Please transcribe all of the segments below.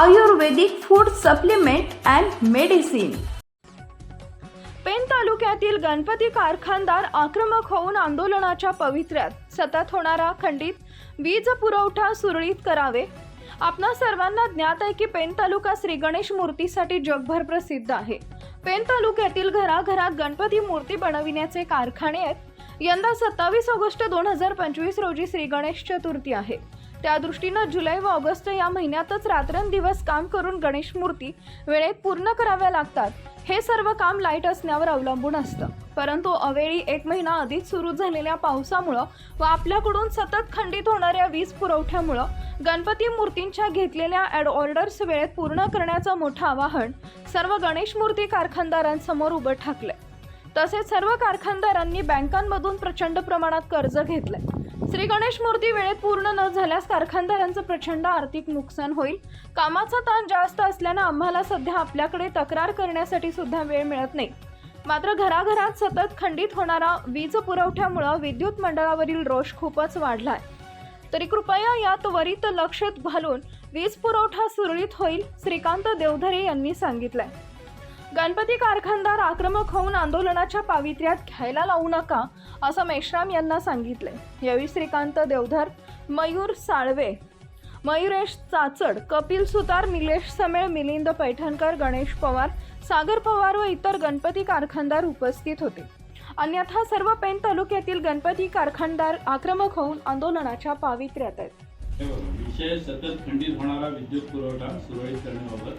Ayurvedic food supplement and medicine. Pen तालुक्यातील गणपती कारखानदार आक्रमक होऊन आंदोलनाच्या पवित्र्यात सतत होणारा खंडित वीज पुरवठा सुरळीत करावे. आपणा सर्वांना ज्ञात आहे की पेन तालुका श्री गणेश मूर्तीसाठी जगभर प्रसिद्ध आहे. पेन तालुक्यातील घराघरात गणपती मूर्ती बनविण्याचे कारखाने आहेत. यंदा सत्तावीस ऑगस्ट दोन हजार पंचवीस रोजी श्री गणेश चतुर्थी आहे. त्या दृष्टीनं जुलै व ऑगस्ट या महिन्यातच रात्रंदिवस काम करून गणेश मूर्ती वेळेत पूर्ण कराव्या लागतात. हे सर्व काम लाइट असण्यावर अवलंबून असतं. परंतु अवेळी एक महिना आधीच सुरू झालेल्या पावसामुळं व आपल्याकडून सतत खंडित होणाऱ्या वीज पुरवठ्यामुळं गणपती मूर्तींच्या घेतलेल्या ॲड ऑर्डर्स वेळेत पूर्ण करण्याचं मोठं आवाहन सर्व गणेश मूर्ती कारखानदारांसमोर उभं ठाकलंय. तसेच सर्व कारखानदारांनी बँकांमधून प्रचंड प्रमाणात कर्ज घेतलंय. श्री गणेश मूर्ती वेळेत पूर्ण न झाल्यास कारखानदारांचं प्रचंड आर्थिक नुकसान होईल. कामाचा ताण जास्त असल्यानं आम्हाला सध्या आपल्याकडे तक्रार करण्यासाठी सुद्धा वेळ मिळत नाही. मात्र घराघरात सतत खंडित होणारा वीज पुरवठ्यामुळं विद्युत मंडळावरील रोष खूपच वाढलाय. तरी कृपया या त्वरित लक्षात घालून वीज पुरवठा सुरळीत होईल श्रीकांत देवधरे यांनी सांगितलंय. गणपती कारखानदार आक्रमक होऊन आंदोलनाच्या पावित्र्यात घ्यायला लावू नका असं मेश्राम यांना सांगितले. यावेळी श्रीकांत देवधर मयूर साळवे मयुरेश चाचड कपिल सुतार निलेश समेळ मिलिंद पैठणकर गणेश पवार सागर पवार व इतर गणपती कारखानदार उपस्थित होते. अन्यथा सर्व पेन तालुक्यातील गणपती कारखानदार आक्रमक होऊन आंदोलनाच्या पावित्र्यात आहेत. विषय सतत खंडित होणारा विद्युत पुरवठा सुरळीत करण्याबाबत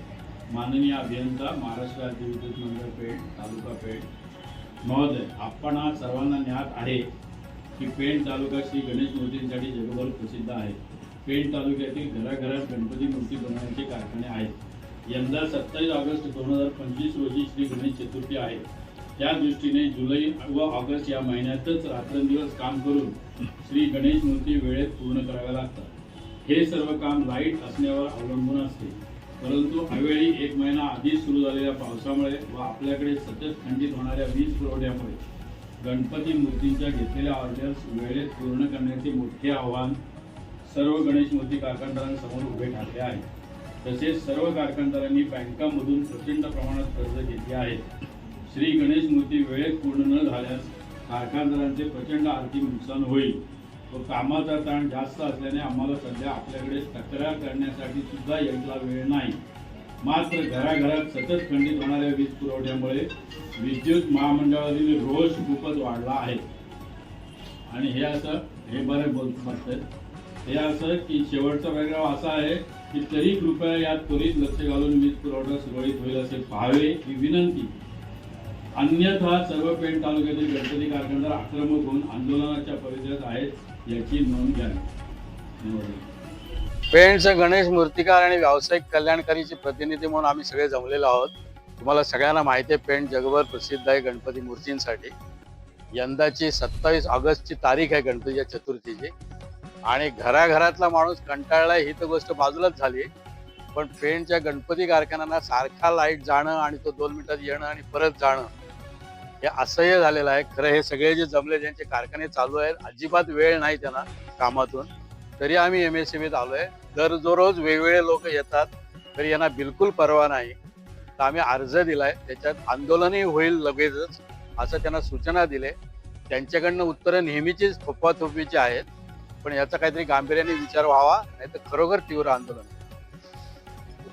माननीय अभियंता महाराष्ट्र राज्य विद्युत मंडळ पेठ तालुका पेठ. महोदय आपण आज सर्वांना ज्ञात आहे की पेठ तालुका श्री गणेश मूर्तींसाठी जगभर प्रसिद्ध आहे. पेठ तालुक्यातील घराघरात गणपती मूर्ती बनवण्याचे कारखाने आहेत. यंदा सत्तावीस ऑगस्ट दोन हजार पंचवीस रोजी श्री गणेश चतुर्थी आहे. त्या दृष्टीने जुलै व ऑगस्ट या महिन्यातच रात्रंदिवस काम करून श्री गणेश मूर्ती वेळेत पूर्ण कराव्या लागतात. हे सर्व काम लाइट असण्यावर अवलंबून असते. परंतु अवेळी एक महिना आधीच सुरू झालेल्या पावसामुळे व आपल्याकडे सतत खंडित होणाऱ्या वीज पुरवठ्यामुळे गणपती मूर्तींच्या घेतलेल्या ऑर्डर्स वेळेत पूर्ण करण्याचे मोठे आव्हान सर्व गणेश मूर्ती कारखानदारांसमोर उभे ठाकले आहे तसेच सर्व कारखानदारांनी बँकांमधून प्रचंड प्रमाणात कर्ज घेतले आहे श्री गणेश मूर्ती वेळेत पूर्ण न झाल्यास कारखानदारांचे प्रचंड आर्थिक नुकसान होईल. व कामाचा ताण जास्त असल्याने आम्हाला सध्या आपल्याकडे तक्रार करण्यासाठी सुद्धा यायला वेळ नाही. मात्र घराघरात सतत खंडित होणाऱ्या वीज पुरवठ्यामुळे विद्युत महामंडळातील रोष खूपच वाढला आहे. आणि हे असं हे बरं बोल म्हणतात हे असं की शेवटचा पॅराग्राफ असा आहे की तरी कृपया यात त्वरित लक्ष घालून वीज पुरवठा सुरळीत होईल असे पाहावे ही विनंती. अन्यथा सर्व पेण तालुक्यातील गणपती कारखानदार आक्रमक होऊन आंदोलनाच्या परिसरात आहेत याची नोंद घ्यावी पेणचं गणेश मूर्तिकार आणि व्यावसायिक कल्याणकारीचे प्रतिनिधी म्हणून आम्ही सगळे जमलेलो आहोत. तुम्हाला सगळ्यांना माहिती आहे पेण जगभर प्रसिद्ध आहे गणपती मूर्तींसाठी. यंदाची सत्तावीस ऑगस्टची तारीख आहे गणपतीच्या चतुर्थीची. आणि घराघरातला माणूस कंटाळला ही तर गोष्ट बाजूलाच झाली पण पेणच्या गणपती कारखान्यांना सारखा लाइट जाणं आणि तो दोन मिनिटात येणं आणि परत जाणं हे असह्य झालेलं आहे. खरं हे सगळे जे जमले ज्यांचे कारखाने चालू आहेत अजिबात वेळ नाही त्यांना कामातून. तरी आम्ही एम एस सी बीत आहे दर जो रोज वेगवेगळे लोक येतात. तरी यांना बिलकुल परवा नाही. तर आम्ही अर्ज दिलाय. त्याच्यात आंदोलनही होईल लगेचच असं त्यांना सूचना दिले. त्यांच्याकडनं उत्तरं नेहमीचीच थोपवाथोपीची आहेत. पण याचा काहीतरी गांभीर्याने विचार व्हावा नाही तर खरोखर तीव्र आंदोलन.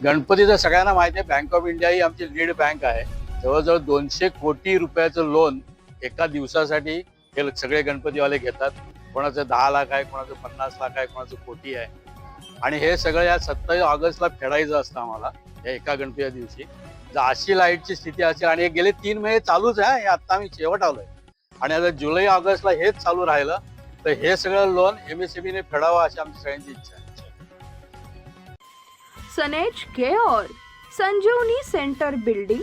गणपतीचं सगळ्यांना माहिती आहे बँक ऑफ इंडिया ही आमची लीड बँक आहे. जवळजवळ दोनशे कोटी रुपयाचं लोन एका दिवसासाठी हे सगळे गणपतीवाले घेतात. कोणाचं दहा लाख आहे कोणाचं पन्नास लाख आहे कोणाचं कोटी आहे. आणि हे सगळं या सत्तावीस ऑगस्टला फेडायचं असतं आम्हाला या एका गणपतीच्या दिवशी. जर अशी लाईटची स्थिती असेल आणि हे गेले तीन महिने चालूच आहे हे आता आम्ही शेवट आलोय. आणि आता जुलै ऑगस्टला हेच चालू राहिलं तर हे सगळं लोन एम एस ने फेडावं अशी आमची सगळ्यांची इच्छा आहे. सनेज care Sanjivani centre building